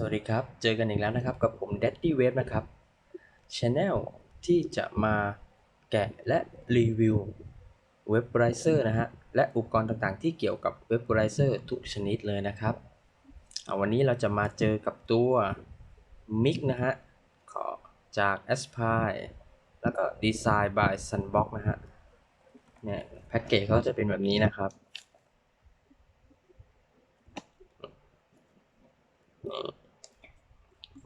สวัสดีครับ เจอกันอีกแล้วนะครับ กับผม Daddy Wave นะครับ Channel ที่จะมาแกะและรีวิวเว็บไบรเซอร์นะฮะ และอุปกรณ์ต่างๆ ที่เกี่ยวกับเว็บไบรเซอร์ทุกชนิดเลยนะครับเอาวันนี้เราจะมาเจอกับตัว Mic นะฮะขอจาก Aspire แล้วก็ Design by Sunbox นะฮะ เนี่ยแพ็กเกจเขาจะเป็นแบบนี้นะครับ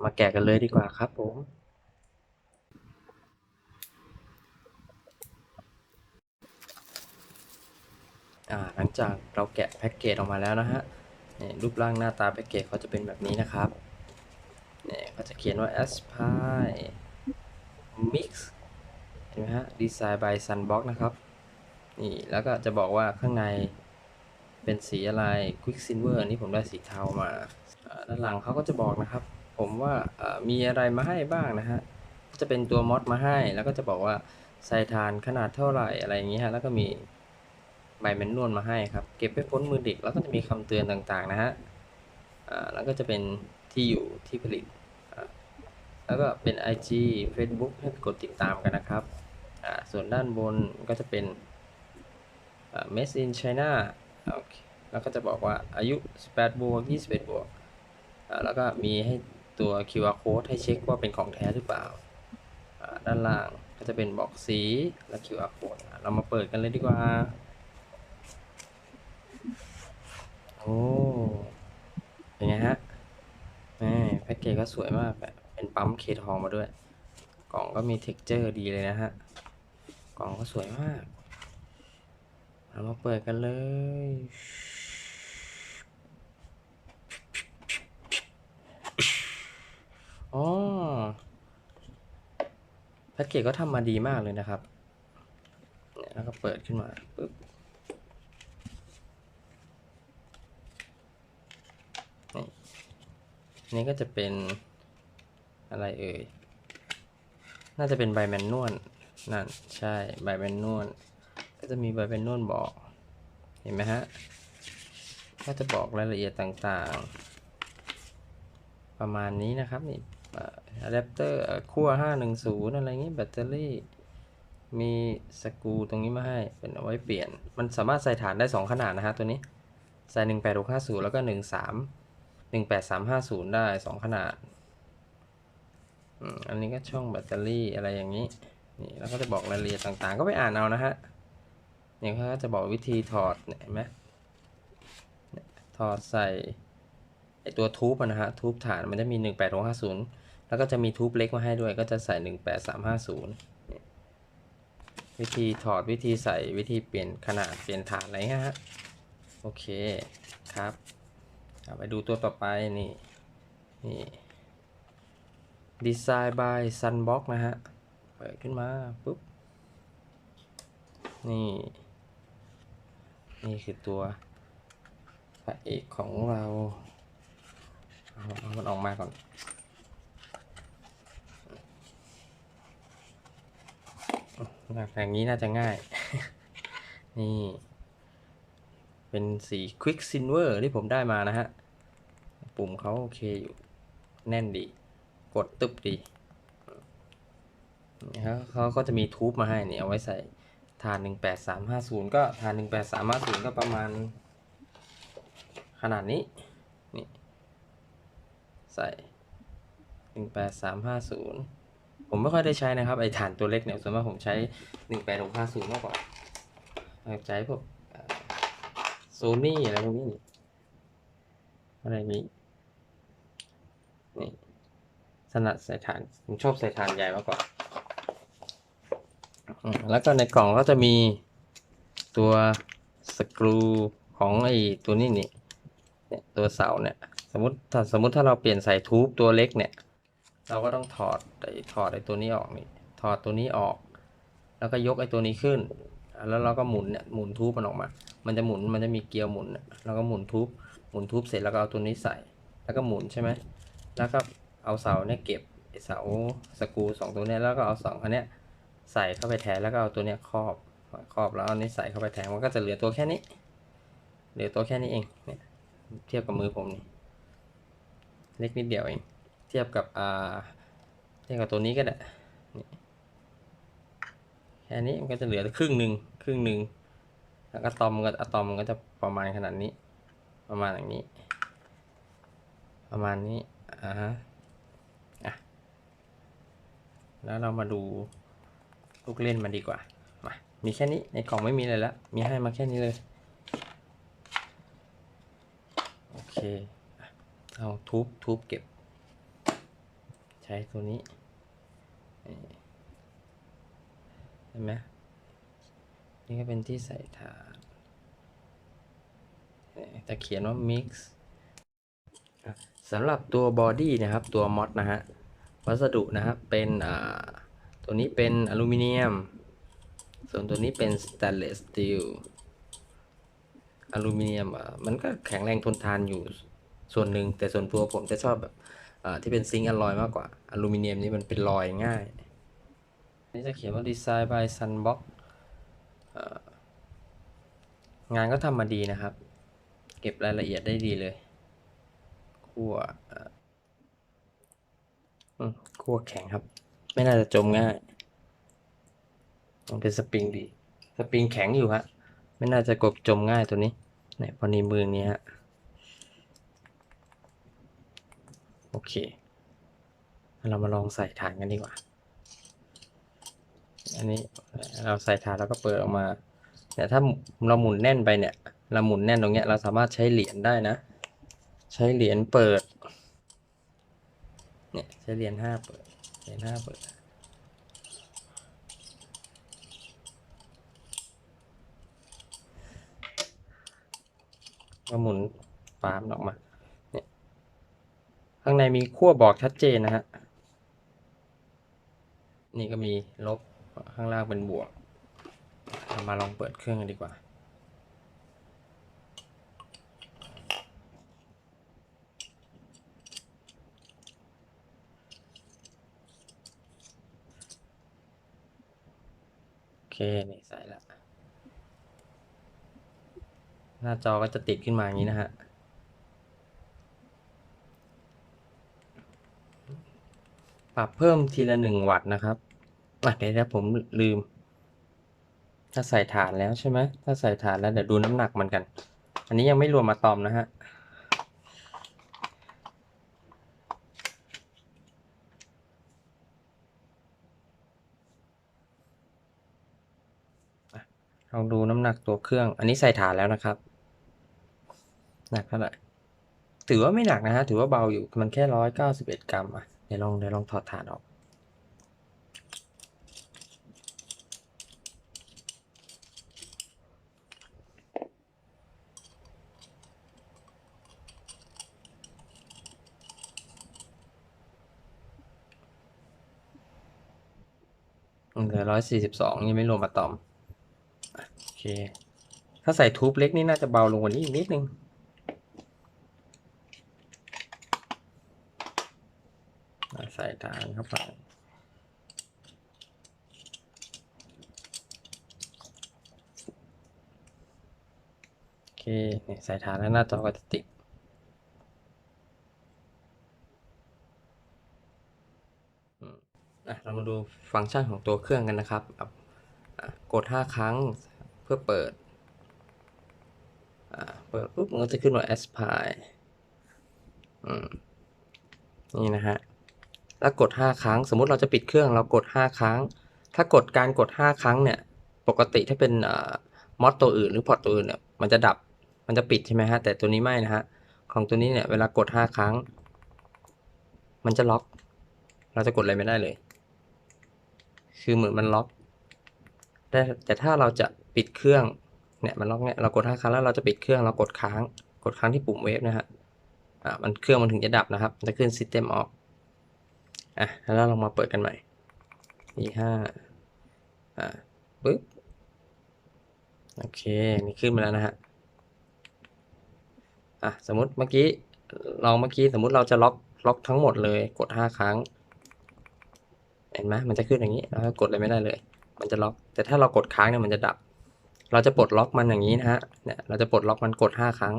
มาแกะกันเลยดีกว่าครับผม หลังจากเราแกะแพ็กเกจออกมาแล้วนะฮะรูปร่างหน้าตาแพ็กเกจเขาจะเป็นแบบนี้นะครับเนี่ยเขาจะเขียนว่า Aspire Mix เห็นไหมฮะ Design by Sunbox นะครับนี่แล้วก็จะบอกว่าข้างในเป็นสีอะไร Quicksilver นนี้ผมได้สีเทามาอ่าด้านหลังเขาก็จะบอกนะครับ ผมว่ามีอะไรมาให้บ้างนะฮะจะเป็นตัวมอดมาให้ แล้วก็จะบอกว่าใส่ฐานขนาดเท่าไหร่อะไรอย่างเงี้ยฮะแล้วก็มีใบแมนนวลมาให้ครับ เก็บไปพ้นมือเด็ก แล้วก็จะมีคำเตือนต่างๆนะฮะแล้วก็จะเป็นที่อยู่ที่ผลิต แล้วก็เป็น IG Facebook ให้กดติดตามกันนะครับส่วนด้านบนก็จะเป็น Made in China แล้วก็จะบอกว่าอายุ 18บวก21บวกแล้วก็มีให้ ตัว QR code ให้เช็คว่าเป็นของแท้หรือเปล่า ด้านล่างก็จะเป็นบอกสีและ QR code เรามาเปิดกันเลยดีกว่า โอ้เป็นไงฮะแหมแพ็กเกจก็สวยมากเป็นปั๊มเคทองมาด้วย กล่องก็มีเท็กเจอร์ดีเลยนะฮะ กล่องก็สวยมาก เรามาเปิดกันเลย อ๋อแพ็กเกจก็ทำมาดีมากเลยนะครับเนี่ยแล้วก็เปิดขึ้นมาปึ๊บนี่นี่ก็จะเป็นอะไรเอ่ย น่าจะเป็นใบแมนนวลนั่นใช่ใบแมนนวลก็จะมีใบแมนนวลบอก เห็นไหมฮะ ก็จะบอกรายละเอียดต่างๆ ประมาณนี้นะครับนี่ อะแดปเตอร์ขั้ว510 อะไรเงี้ยแบตเตอรี่ มีสกูตรงนี้มาให้ เป็นเอาไว้เปลี่ยน มันสามารถใส่ฐานได้ 2 ขนาดนะฮะตัวนี้ ใส่ 18650 แล้วก็ 13 18350 ได้ 2 ขนาด อันนี้ก็ช่องแบตเตอรี่อะไรอย่างนี้ นี่แล้วก็จะบอกรายละเอียดต่างๆ ก็ไปอ่านเอานะฮะนี่เขาจะบอกวิธีถอดเนี่ยเห็นไหมถอดใส่ไอตัวทูบนะฮะทูบฐานมันจะมี 18650 แล้วก็จะมีทูบเล็กมาให้ด้วย ก็จะใส่ 18350เนี่ยวิธีถอดวิธีใส่วิธีเปลี่ยนขนาดเปลี่ยนฐานอะไรเงี้ยฮะ โอเคครับไปดูตัวต่อไปนี่ นี่ Design by Sunbox นะฮะ เปิดขึ้นมา ปุ๊บ นี่ นี่คือตัวพระเอกของเรา เอามันออกมาก่อน อย่างนี้น่าจะง่าย นี่ เป็นสี Quick Silver ที่ผมได้มานะฮะ ปุ่มเขาโอเคอยู่ แน่นดี กดตึบดีนะครับเขาก็จะมีทูบมาให้นี่เอาไว้ใส่ฐาน 18350 ก็ฐาน 18350 ก็ประมาณ ขนาดนี้ นี่ ใส่ 18350 ผมไม่ค่อยได้ใช้นะครับไอ้ฐานตัวเล็กเนี่ยส่วนมากผมใช้18650มากกว่าใช้พวกโซนี่อะไรพวกนี้นี่อะไรนี้นี่ถนัดใส่ฐานผมชอบใส่ฐานใหญ่มากกว่าแล้วก็ในกล่องก็จะมีตัวสกรูของไอ้ตัวนี้นี่เนี่ยตัวเสาเนี่ย สมมติถ้าสมมติถ้าเราเปลี่ยนใส่ทูบตัวเล็กเนี่ย เราก็ต้องถอดไอ้ถอดไอ้ตัวนี้ออกนี่ถอดตัวนี้ออก แล้วก็ยกไอ้ตัวนี้ขึ้น แล้วเราก็หมุนเนี่ยหมุนทูบมันออกมา มันจะหมุนมันจะมีเกลียวหมุนเนี่ยแล้วก็หมุนทูบหมุนทูบเสร็จแล้วก็เอาตัวนี้ใส่ แล้วก็หมุนใช่ไหมแล้วก็เอาเสาเนี่ยเก็บเสาสกูสองตัวเนี้ยแล้วก็เอาสองอันเนี้ยใส่เข้าไปแทนแล้วก็เอาตัวเนี้ยครอบครอบแล้วเอานี้ใส่เข้าไปแทนมันก็จะเหลือตัวแค่นี้ เหลือตัวแค่นี้เองเนี่ยเทียบกับมือผมนี่เล็กนิดเดียวเอง ทียบกับอ่าเทียบกับตัวนี้ก็ได้แค่นี้มันก็จะเหลือครึ่งหนึ่งครึ่งหนึ่งแล้วอะตอมก็อะตอมมันก็จะประมาณขนาดนี้ ประมาณอย่างนี้ ประมาณนี้อ่าฮะอะแล้วเรามาดูลูกเล่นมันดีกว่ามามีแค่นี้ในกล่องไม่มีอะไรแล้วมีให้มาแค่นี้เลยโอเคเอาทุบทุบเก็บ ช้ตัวนี้เห็นไหมนี่ก็เป็นที่ใส่ถาดนี่แต่เขียนว่า mix สำหรับตัวบอดี้นะครับตัวมอดนะฮะวัสดุนะครับเป็นอ่าตัวนี้เป็นอลูมิเนียม ส่วนตัวนี้เป็นสแตนเลสสตีลอลูมิเนียมอะมันก็แข็งแรงทนทานอยู่ส่วนหนึ่งแต่ส่วนตัวผมจะชอบแบบ ที่เป็นซิงค์อลลอยมากกว่าอลูมิเนียมนี่มันเป็นรอยง่าย นี่จะเขียนว่า Design by Sunbox งานก็ทำมาดีนะครับ เก็บรายละเอียดได้ดีเลยคั่วอ่าอืมคั่วแข็งครับ ไม่น่าจะจมง่ายมันเป็นสปริงดี สปริงแข็งอยู่ฮะ ไม่น่าจะกบจมง่ายตัวนี้เนี่ยพอนีมือนี้ฮะ โอเค เรามาลองใส่ฐานกันดีกว่า อันนี้เราใส่ฐานแล้วก็เปิดออกมาเนี่ยถ้าเราหมุนแน่นไปเนี่ย เราหมุนแน่นตรงเนี้ยเราสามารถใช้เหรียญได้นะ ใช้เหรียญเปิด เนี่ยใช้เหรียญห้าเปิด เหรียญห้าเปิดก็หมุนปาล์มออกมา ข้างในมีขั้วบอกชัดเจนนะฮะ นี่ก็มีลบข้างล่างเป็นบวก มาลองเปิดเครื่องกันดีกว่า โอเค นี่ใส่ละ หน้าจอก็จะติดขึ้นมาอย่างนี้นะฮะ ปรับเพิ่มทีละหนึ่งวัตต์นะครับอะเดี๋ยวผมลืม ถ้าใส่ฐานแล้วใช่ไหมถ้าใส่ฐานแล้วเดี๋ยวดูน้ำหนักมันกัน อันนี้ยังไม่รวมอะตอมนะฮะลองดูน้ำหนักตัวเครื่อง อันนี้ใส่ฐานแล้วนะครับ หนักเท่าไหร่ ถือว่าไม่หนักนะฮะ ถือว่าเบาอยู่ มันแค่ร้อยเก้าสิบเอ็ดกรัมอะ ดี๋ยวลองเดี๋ยวลองถอดฐานออกเหลือร้อยสี่สิบสองยังไม่รวมอะตอม โอเค ถ้าใส่ทูบเล็กนี่น่าจะเบาลงกว่านี้อีกนิดนึง อะใส่ฐานเข้าไปโอเคเนี่ยใส่ฐานแล้วหน้าจอก็จะติดอืมอะเรามาดูฟังก์ชันของตัวเครื่องกันนะครับ กด 5 ครั้งเพื่อเปิด เปิดปุ๊บมันก็จะขึ้นว่า aspire นี่นะฮะ แล้วกด 5 ครั้ง สมมุติเราจะปิดเครื่องเรากด 5 ครั้ง ถ้ากดการกด 5 ครั้งเนี่ย ปกติถ้าเป็นมอดตัวอื่นหรือพอร์ตตัวอื่นเนี่ยมันจะดับมันจะปิดใช่ไหมฮะ แต่ตัวนี้ไม่นะฮะ ของตัวนี้เนี่ยเวลากด 5 ครั้ง มันจะล็อก เราจะกดอะไรไม่ได้เลย คือเหมือนมันล็อกแต่แต่ถ้าเราจะปิดเครื่องเนี่ยมันล็อกเนี่ยเรากด 5 ครั้งแล้วเราจะปิดเครื่องเรากดค้าง กดค้างที่ปุ่มเวฟนะฮะอ่ามันเครื่องมันถึงจะดับนะครับ จะขึ้น system off อะแล้วเราลองมาเปิดกันใหม่อีห้าอ่าปึ๊บโอเค นี่ขึ้นมาแล้วนะฮะอะสมมติเมื่อกี้ลองเมื่อกี้สมมติเราจะล็อกล็อกทั้งหมดเลยกดห้าครั้ง เห็นไหมมันจะขึ้นอย่างนี้แล้วก็กดอะไรไม่ได้เลย มันจะล็อก แต่ถ้าเรากดค้างเนี่ยมันจะดับ เราจะปลดล็อกมันอย่างนี้นะฮะเนี่ยเราจะปลดล็อกมันกดห้าครั้ง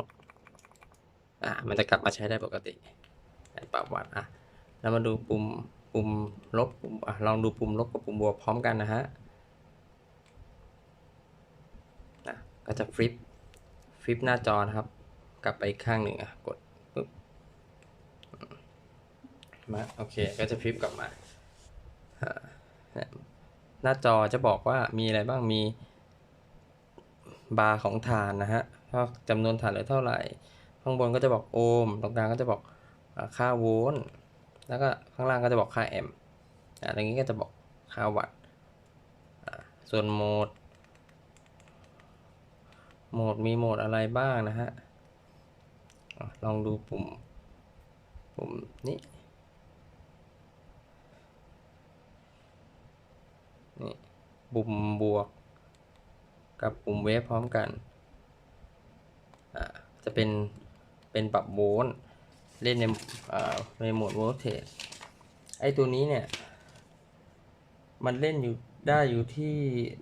อ่ามันจะกลับมาใช้ได้ปกติปรับวัดอะ แล้วมาดูปุ่มปุ่มลบปุ่มอลองดูปุ่มลบกับปุ่มบวกพร้อมกันนะฮะอะก็จะฟลิปฟลิปหน้าจอนะครับ กลับไปข้างหนึ่งอะกดปุ๊บมาโอเคก็จะฟลิปกลับมาหน้าจอจะบอกว่ามีอะไรบ้างมีบาร์ของฐานนะฮะว่าจำนวนฐานเหลือเท่าไหร่ ข้างบนก็จะบอกโอห์มตรงกลางก็จะบอกค่าโวลต์ แล้วก็ข้างล่างก็จะบอกค่าแอมป์อ่าตรงนี้ก็จะบอกค่าวัตต์อ่าส่วนโหมด โหมดมีโหมดอะไรบ้างนะฮะลองดูปุ่ม ปุ่มนี้นี่ปุ่มบวก กับปุ่มเวฟพร้อมกันอ่าจะเป็น เป็นปรับโวลต์ เล่นในในโหมดโวลเทจไอตัวนี้เนี่ย มันเล่นอยู่ได้อยู่ที่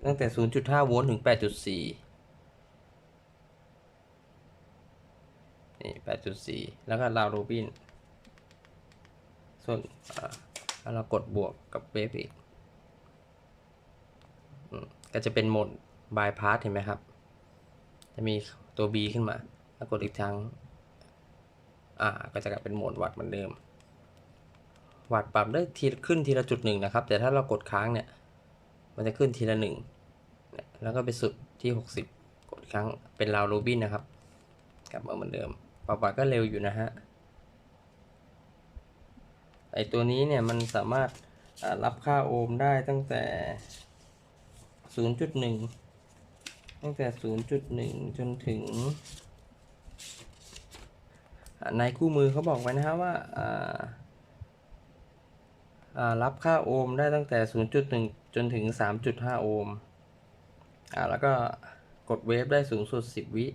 ตั้งแต่ 0.5 โวลต์ถึง 8.4 นี่ 8.4 แล้วก็ลาวโรบิน ส่วนอ่าเรากดบวกกับเวฟอีก ก็จะเป็นโหมดบายพาสเห็นไหมครับ จะมีตัว B ขึ้นมา แล้วกดอีกครั้ง อ่าก็จะกลายเป็นโหมดวัดเหมือนเดิม วัดปรับได้ทีขึ้นทีละจุดหนึ่งนะครับ แต่ถ้าเรากดค้างเนี่ย มันจะขึ้นทีละหนึ่งแล้วก็ไปสุดที่ 60 กดครั้งเป็นราวโรบินนะครับ กลับมาเหมือนเดิมปรับวัดก็เร็วอยู่นะฮะไอตัวนี้เนี่ยมันสามารถรับค่าโอห์มได้ตั้งแต่ 0.1 ตั้งแต่ 0.1 จนถึง ในคู่มือเขาบอกไว้นะครับว่าาารับค่าโอห์มได้ตั้งแต่ 0.1 จนถึง 3.5 โอห์มแล้วก็กดเวฟได้สูงสุด 10 วิ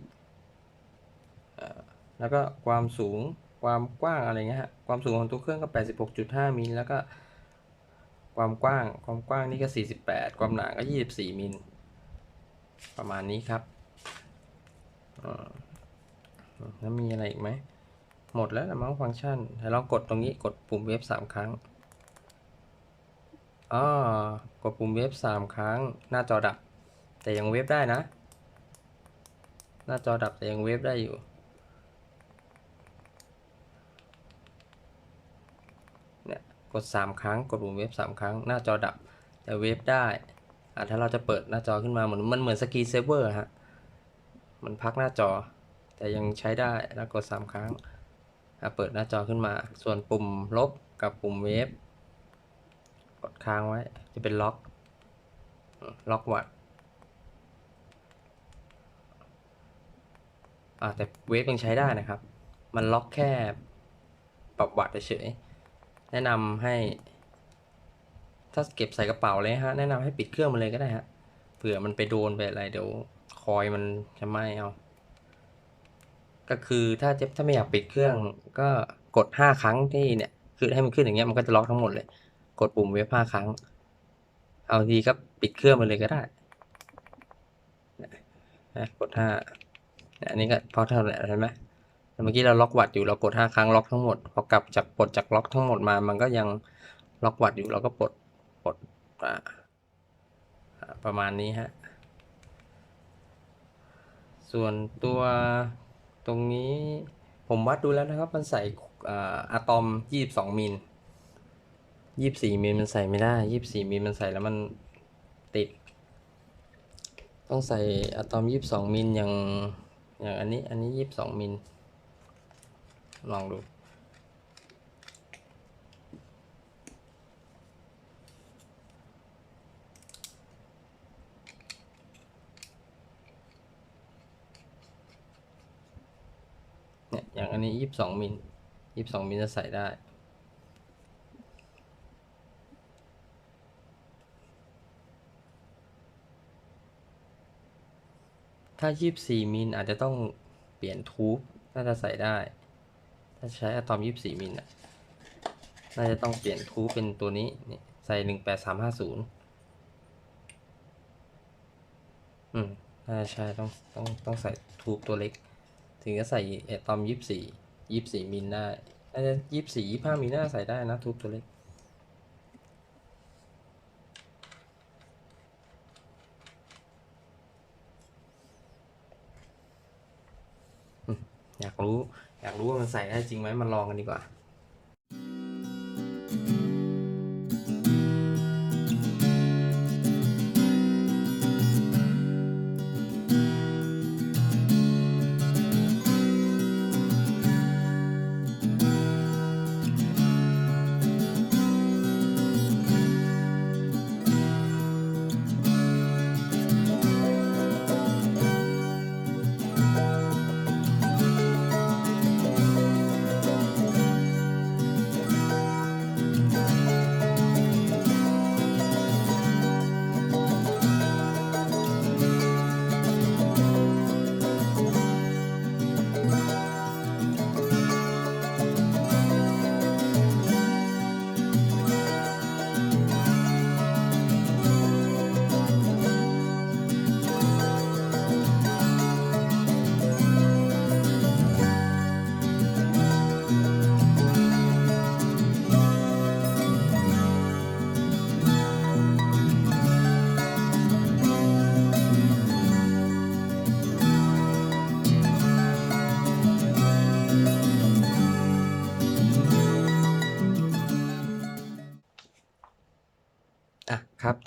แล้วก็ความสูงความกว้างอะไรเงี้ยฮะความสูงของตัวเครื่องก็ 86.5 มิลแล้วก็ความกว้าง ความกว้างนี่ก็ 48 ความหนาก็ 24 มิล ประมาณนี้ครับแล้วมีอะไรอีกไหม หมดแล้วนะมั้งฟังก์ชันเดี๋ยวลองกดตรงนี้กดปุ่มเวฟสามครั้งอ๋อกดปุ่มเวฟสามครั้ง หน้าจอดับ แต่ยังเวฟได้นะ หน้าจอดับแต่ยังเวฟได้อยู่เนี่ยกดสามครั้ง กดปุ่มเวฟสามครั้ง หน้าจอดับ แต่เวฟได้อ่าถ้าเราจะเปิดหน้าจอขึ้นมาเหมือนมันเหมือนสกีเซเวอร์ฮะ มันพักหน้าจอ แต่ยังใช้ได้ แล้วกด 3 ครั้ง เปิดหน้าจอขึ้นมา ส่วนปุ่มลบกับปุ่มเวฟกดค้างไว้ จะเป็นล็อก ล็อกวัดอะแต่เวฟยังใช้ได้นะครับ มันล็อกแค่ปรับวัดเฉยแนะนำให้ ถ้าเก็บใส่กระเป๋าเลยฮะ แนะนำให้ปิดเครื่องมันเลยก็ได้ฮะ เผื่อมันไปโดนไปอะไรเดี๋ยวคอยมันจะไหม้เอา ก็คือถ้าเจ็บถ้าไม่อยากปิดเครื่องก็กดห้าครั้งที่เนี่ยคือให้มันขึ้นอย่างเงี้ยมันก็จะล็อกทั้งหมดเลย กดปุ่มเวฟห้าครั้ง เอาทีก็ปิดเครื่องมันเลยก็ได้นะกดห้าอันนี้ก็พอเท่าไหร่เห็นไหมเมื่อกี้เราล็อกวัดอยู่เรากดห้าครั้งล็อกทั้งหมดพอกลับจากปลดจากล็อกทั้งหมดมา มันก็ยังล็อกวัดอยู่เราก็ปลดปลดประมาณนี้ฮะส่วนตัว ตรงนี้ผมวัดดูแล้วนะครับ มันใส่อ่าอะตอม 22 มิล 24 มิลมันใส่ไม่ได้ 24 มิลมันใส่แล้วมันติด ต้องใส่อะตอม 22 มิลอย่างอย่างอันนี้ อันนี้ 22 มิล ลองดู อย่างอันนี้ยี่สิบสองมิลยี่สิบสองมิลจะใส่ได้ถ้ายี่สิบสี่มิลอาจจะต้องเปลี่ยนทูบน่าจะใส่ได้ ถ้าใช้อะตอมยี่สิบสี่มิลน่ะน่าจะต้องเปลี่ยนทูบเป็นตัวนี้นี่ใส่หนึ่งแปดสามห้าศูนย์อืม น่าจะใช่ต้องต้องต้องใส่ทูบตัวเล็ก ถึงจะใส่อะตอมยี่สี่ยี่สี่มิลได้อาจจะยี่สี่ยี่ห้ามิลน่าใส่ได้นะทุบตัวเล็กอืมอยากรู้ อยากรู้ว่ามันใส่ได้จริงไหมมาลองกันดีกว่า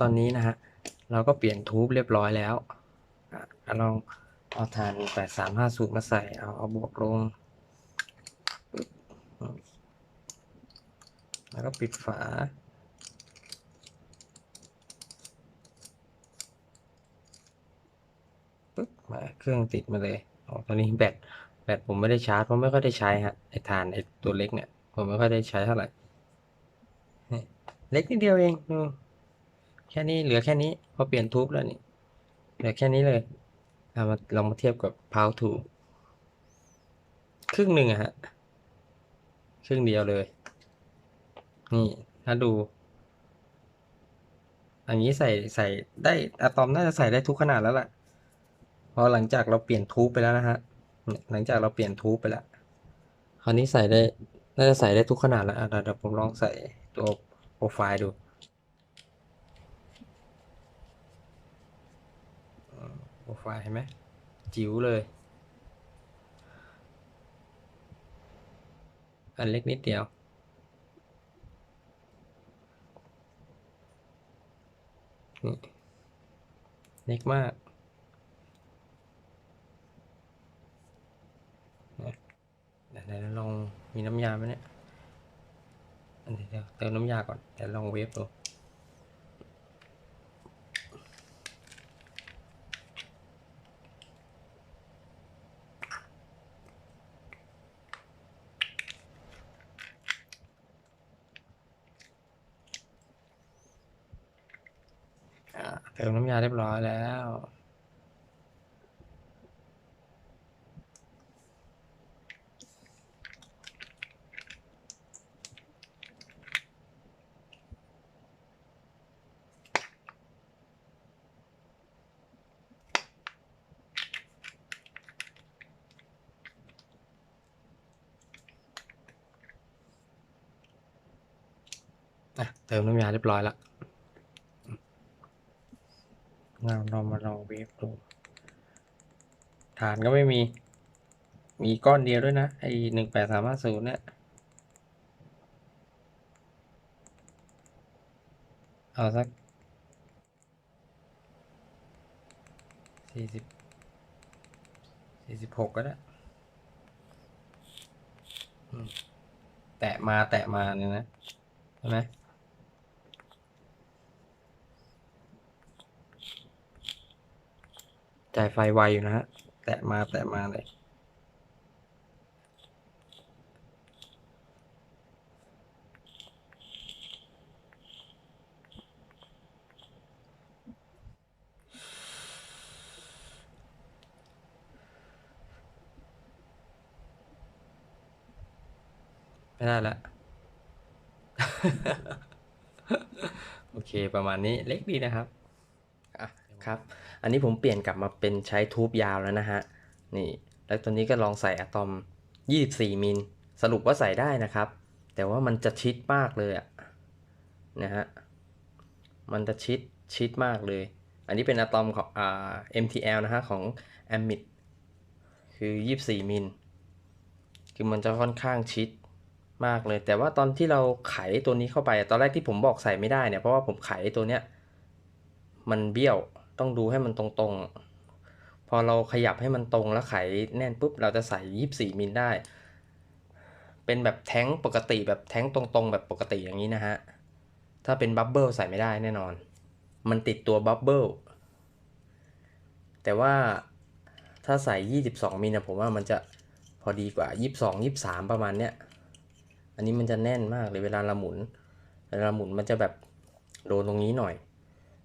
ตอนนี้นะฮะเราก็เปลี่ยนทูบเรียบร้อยแล้วอะลองเอาฐานแปดสามห้าสูตรมาใส่เอาเอาบวกลงปึ๊บแล้วก็ปิดฝาปึ๊บมาเครื่องติดมาเลยอ๋อตอนนี้แบตแบตผมไม่ได้ชาร์จเพราะไม่ค่อยได้ใช้ฮะไอ้ฐานไอ้ตัวเล็กเนี่ยผมไม่ค่อยได้ใช้เท่าไหร่เล็กนิดเดียวเองดู แค่นี้เหลือแค่นี้ พอเปลี่ยนทูบแล้วนี่เหลือแค่นี้เลยเอามาลองมาเทียบกับ Power 2ครึ่งหนึ่งอะฮะครึ่งเดียวเลย นี่ถ้าดู อันนี้ใส่ใส่ได้อะตอมน่าจะใส่ได้ทุกขนาดแล้วล่ะพอหลังจากเราเปลี่ยนทูบไปแล้วนะฮะหลังจากเราเปลี่ยนทูบไปแล้วคราวนี้ใส่ได้น่าจะใส่ได้ทุกขนาดแล้วเดี๋ยวผมลองใส่ตัวโปรไฟล์ดูอืมโป รไฟล์เห็นไหมจิ๋วเลย อันเล็กนิดเดียว นี่ เล็กมากเดี๋ยวเดี๋ยวลองมีน้ำยาไหมเนี่ยอันเดี๋ยวเติมน้ำยาก่อนเดี๋ยวลองเวฟดู ติมน้ำยาเรียบร้อยแล้วอะเติมน้ำยาเรียบร้อยละ เราเรามาลองเวฟดูฐานก็ไม่มี มีก้อนเดียวด้วยนะ ไอหนึ่งแปดสามห้าศูนย์เนี่ยเอาสักสี่สิบสี่สิบหกก็ได้แตะมาแตะมาเนี่ยนะ ใช่ไหมายไฟไวอยู่นะฮะ แตะมาแตะมาเลย ไม่ได้ละ โอเคประมาณนี้เล็กดีนะครับ ครับ อันนี้ผมเปลี่ยนกลับมาเป็นใช้ทูบยาวแล้วนะฮะ นี่ แล้วตอนนี้ก็ลองใส่อะตอม 24 มิล สรุปว่าใส่ได้นะครับ แต่ว่ามันจะชิดมากเลยอะนะฮะ มันจะชิดชิดมากเลย อันนี้เป็นอะตอมของอ่า MTL นะฮะ ของ a m i d คือ 24 มิล คือมันจะค่อนข้างชิดมากเลย แต่ว่าตอนที่เราไขตัวนี้เข้าไป ตอนแรกที่ผมบอกใส่ไม่ได้เนี่ย เพราะว่าผมไขตัวเนี้ยมันเบี้ยว ต้องดูให้มันตรงๆ พอเราขยับให้มันตรงแล้วไขแน่นปุ๊บ เราจะใส่ 24 มิลได้ เป็นแบบแท้งปกติแบบแท้งตรงๆ แบบปกติอย่างนี้นะฮะ ถ้าเป็นบับเบิลใส่ไม่ได้แน่นอน มันติดตัวบับเบิล แต่ว่าถ้าใส่ 22 มิลนะผมว่ามันจะพอดีกว่า 22 23 ประมาณเนี้ย อันนี้มันจะแน่นมากเลยเวลาเราหมุน เวลาหมุนมันจะแบบโดนตรงนี้หน่อย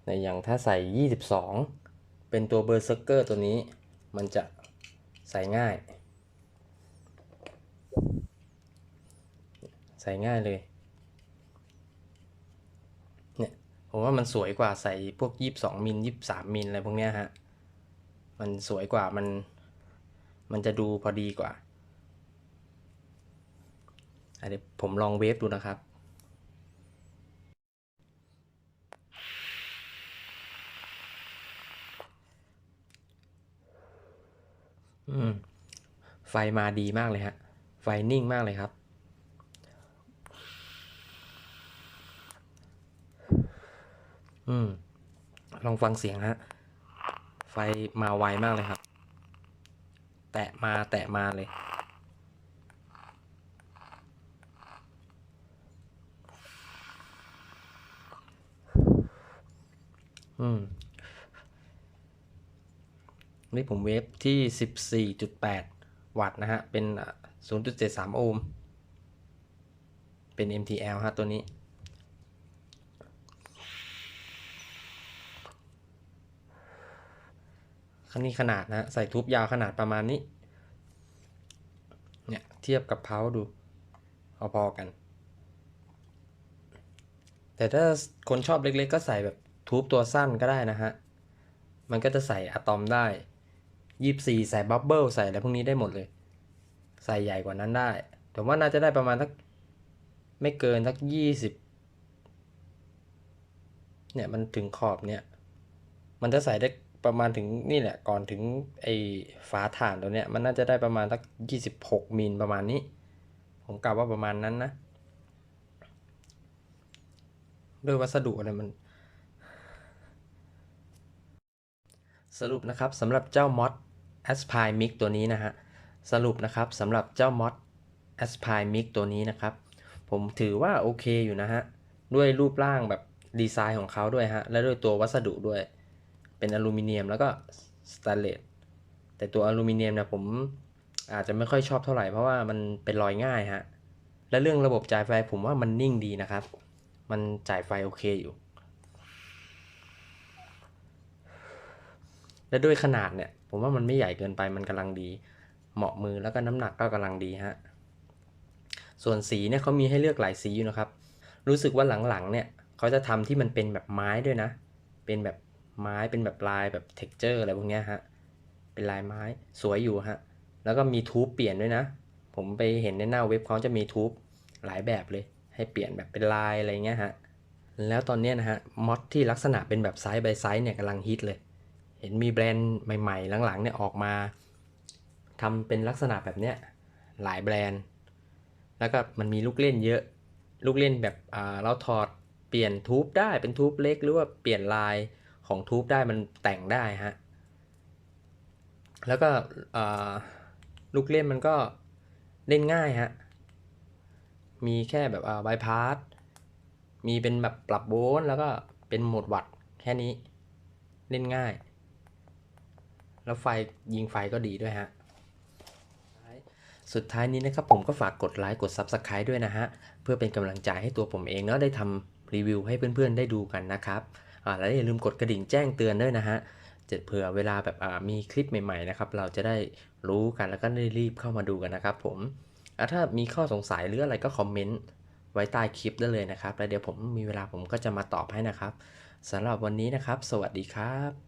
ในอย่างถ้าใส่ 22 เป็นตัวเบอร์เซอร์เกอร์ตัวนี้มันจะใส่ง่าย ใส่ง่ายเลยเนี่ยผมว่ามันสวยกว่าใส่พวก 22มิล23มิลอะไรพวกเนี้ยฮะมันสวยกว่ามันมันจะดูพอดีกว่าอะเดี๋ยวผมลองเวฟดูนะครับ อืม ไฟมาดีมากเลยฮะ ไฟนิ่งมากเลยครับ อืม ลองฟังเสียงฮะ ไฟมาไวมากเลยครับ แตะมาแตะมาเลย อืม นี่ผมเวฟที่ 14.8 วัตต์นะฮะ เป็น 0.73 โอห์ม เป็น MTL ฮะ ตัวนี้ คันนี้ขนาดนะ ใส่ทูบยาวขนาดประมาณนี้ เนี่ย เทียบกับเพาดู เอาพอกัน แต่ถ้าคนชอบเล็กๆ ก็ใส่แบบทูบตัวสั้นก็ได้นะฮะมันก็จะใส่อะตอมได้ ยี่สิบสี่ใส่บับเบิลใส่อะไรพวกนี้ได้หมดเลย ใส่ใหญ่กว่านั้นได้ แต่ว่าน่าจะได้ประมาณสักไม่เกินสักยี่สิบเนี่ยมันถึงขอบเนี่ย มันจะใส่ได้ประมาณถึงนี่แหละก่อนถึงไอ้ฝาถ่านตัวเนี้ยมันน่าจะได้ประมาณสักยี่สิบหกมิลประมาณนี้ ผมกล่าวว่าประมาณนั้นนะด้วยวัสดุอะไรมันสรุปนะครับสำหรับเจ้ามอด Aspire Mix ตัวนี้นะฮะ สรุปนะครับสำหรับเจ้ามอด Aspire Mix ตัวนี้นะครับ ผมถือว่าโอเคอยู่นะฮะ ด้วยรูปร่างแบบดีไซน์ของเขาด้วยฮะ และด้วยตัววัสดุด้วย เป็นอลูมิเนียมแล้วก็สแตนเลสแต่ตัวอลูมิเนียมเนี่ยผมอาจจะไม่ค่อยชอบเท่าไหร่ เพราะว่ามันเป็นรอยง่ายฮะ และเรื่องระบบจ่ายไฟผมว่ามันนิ่งดีนะครับ มันจ่ายไฟโอเคอยู่ และด้วยขนาดเนี่ย ผมว่ามันไม่ใหญ่เกินไปมันกำลังดี เหมาะมือแล้วก็น้ำหนักก็กำลังดีฮะส่วนสีเนี่ยเขามีให้เลือกหลายสีอยู่นะครับ รู้สึกว่าหลังๆเนี่ยเขาจะทำที่มันเป็นแบบไม้ด้วยนะ เป็นแบบไม้เป็นแบบลายแบบเท็กเจอร์อะไรพวกเนี้ยฮะเป็นลายไม้สวยอยู่ฮะแล้วก็มีทูบเปลี่ยนด้วยนะ ผมไปเห็นในหน้าเว็บเขาจะมีทูบหลายแบบเลย ให้เปลี่ยนแบบเป็นลายอะไรเงี้ยฮะแล้วตอนนี้นะฮะมอดที่ลักษณะเป็นแบบไซส์ by ไซส์เนี่ยกำลังฮิตเลย ห็นมีแบรนด์ใหม่ๆ หลังๆเนี่ยออกมาทำเป็นลักษณะแบบเนี้ยหลายแบรนด์ แล้วก็มันมีลูกเล่นเยอะ ลูกเล่นแบบอ่าเราถอดเปลี่ยนทูบได้เป็นทูบเล็กหรือว่าเปลี่ยนลายของทูบได้มันแต่งได้ฮะแล้วก็อ่าลูกเล่นมันก็เล่นง่ายฮะมีแค่แบบอ่าบายพาสมีเป็นแบบปรับโวลต์แล้วก็เป็นโหมดวัตต์แค่นี้ เล่นง่าย แล้วไฟยิงไฟก็ดีด้วยฮะสุดท้ายนี้นะครับผมก็ฝากกดไลค์กด Subscribe ด้วยนะฮะ เพื่อเป็นกำลังใจให้ตัวผมเองเนาะได้ทำรีวิวให้เพื่อนๆได้ดูกันนะครับแล้วอย่าลืมกดกระดิ่งแจ้งเตือนด้วยนะฮะจะเผื่อเวลาแบบมีคลิปใหม่ๆนะครับ เราจะได้รู้กันแล้วก็ได้รีบเข้ามาดูกันนะครับผมถ้ามีข้อสงสัยหรืออะไรก็คอมเมนต์ไว้ใต้คลิปได้เลยนะครับ แล้วเดี๋ยวผมมีเวลาผมก็จะมาตอบให้นะครับสำหรับวันนี้นะครับ สวัสดีครับ